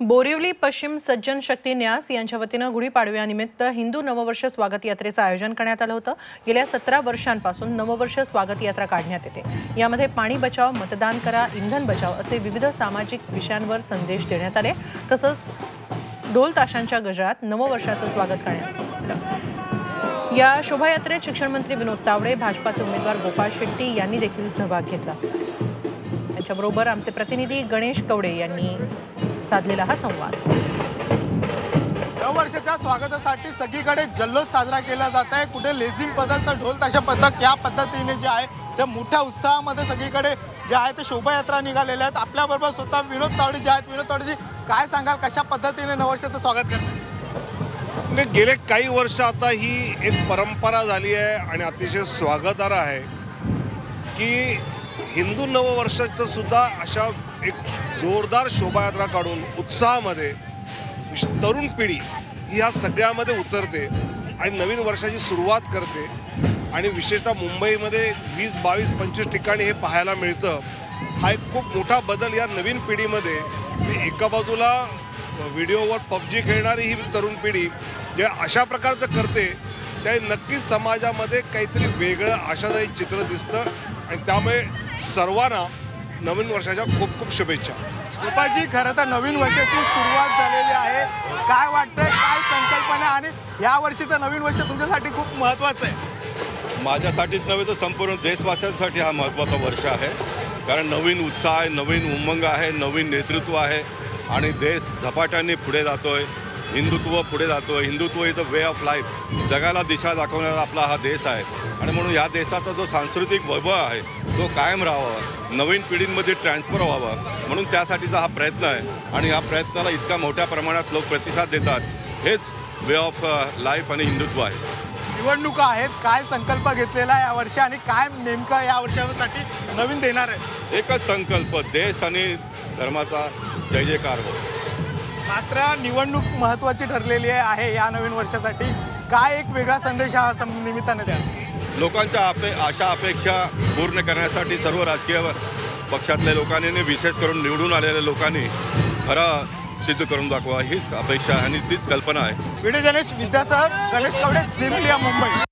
बोरिवली पश्चिम सज्जन शक्ती न्यास यांच्या वतीनं गुढीपाडव्यानिमित्त हिंदू नववर्ष स्वागत यात्रेचं आयोजन करण्यात आलं होतं. गेल्या सतरा वर्षांपासून नववर्ष स्वागत यात्रा काढण्यात येते. यामध्ये पाणी बचाव मतदान करा इंधन बचाव असे विविध सामाजिक विषयांवर संदेश देण्यात आले. तसंच ढोल ताशांच्या गजरात नववर्षाचं स्वागत करण्यात आलं. या शोभायात्रेत शिक्षण मंत्री विनोद तावडे भाजपाचे उमेदवार गोपाळ शेट्टी यांनी देखील सहभाग घेतला. त्यांच्याबरोबर आमचे प्रतिनिधी गणेश कवडे यांनी साधलेला हा संवाद. नववर्षाच्या स्वागतासाठी सगळीकडे जल्लोष साजरा केला जात आहे. कुठे लेझिम पथक तर ढोल ताशा पथक या पद्धतीने जे आहे ते मोठ्या उत्साहामध्ये सगळीकडे जे आहे ते शोभायात्रा निघालेल्या आहेत. आपल्याबरोबर स्वतः विनोद तावडे जे आहेत विनोद तावडेजी काय सांगाल? कशा पद्धतीने नववर्षाचं स्वागत म्हणजे गेले काही वर्ष आता ही एक परंपरा झाली आहे आणि अतिशय स्वागतार्ह आहे की हिंदू नववर्षाचं सुद्धा अशा एक जोरदार शोभायात्रा काढून उत्साहामध्ये तरुण पिढी ही ह्या सगळ्यामध्ये उतरते आणि नवीन वर्षाची सुरुवात करते. आणि विशेषतः मुंबईमध्ये वीस बावीस पंचवीस ठिकाणी हे पाहायला मिळतं. हा एक खूप मोठा बदल या नवीन पिढीमध्ये. एका बाजूला व्हिडिओवर पबजी खेळणारी ही तरुण पिढी जे अशा प्रकारचं करते त्या नक्कीच समाजामध्ये काहीतरी वेगळं आशादायी चित्र दिसतं. आणि त्यामुळे सर्वांना नवीन वर्षाच्या खूप खूप शुभेच्छा. गोपाळजी खरं तर नवीन वर्षाची सुरुवात झालेली आहे. काय वाटतंय काय संकल्पना आणि या वर्षीचं नवीन वर्ष तुमच्यासाठी खूप महत्त्वाचं आहे? माझ्यासाठीच नव्हे तर संपूर्ण देशवासियांसाठी हा महत्त्वाचा वर्ष आहे. कारण नवीन उत्साह आहे नवीन उमंग आहे नवीन नेतृत्व आहे आणि देश झपाट्याने पुढे जातोय. हिंदुत्व पुढे जातोय. Hindutva is a way of life जगाला दिशा दाखवणारा आपला हा देश आहे. आणि म्हणून या देशाचा जो सांस्कृतिक वैभव आहे तो कायम राहावा. नवीन पिढींमध्ये ट्रान्सफर व्हावा. म्हणून त्यासाठीचा हा प्रयत्न आहे. आणि या प्रयत्नाला इतक्या मोठ्या प्रमाणात लोक प्रतिसाद देतात. हेच वे ऑफ लाईफ आणि हिंदुत्व आहे. निवडणुका आहेत. काय संकल्प घेतलेला आहे या वर्षी आणि काय नेमकं या वर्षासाठी नवीन देणार आहे? एकच संकल्प देश आणि धर्माचा जय जयकार हो मात्र निवडणूक महत्त्वाची ठरलेली आहे या नवीन वर्षासाठी. काय एक वेगळा संदेश हा निमित्ताने द्या? लोकांच्या अपे आशा अपेक्षा पूर्ण करण्यासाठी सर्व राजकीय पक्षातल्या लोकांनी विशेष करून निवडून आलेल्या लोकांनी खरं सिद्ध करून दाखवा हीच अपेक्षा आणि तीच कल्पना आहे. व्हिडिओ जर्नलिस्ट विद्यासर गणेश कवडे झिम इंडिया मुंबई.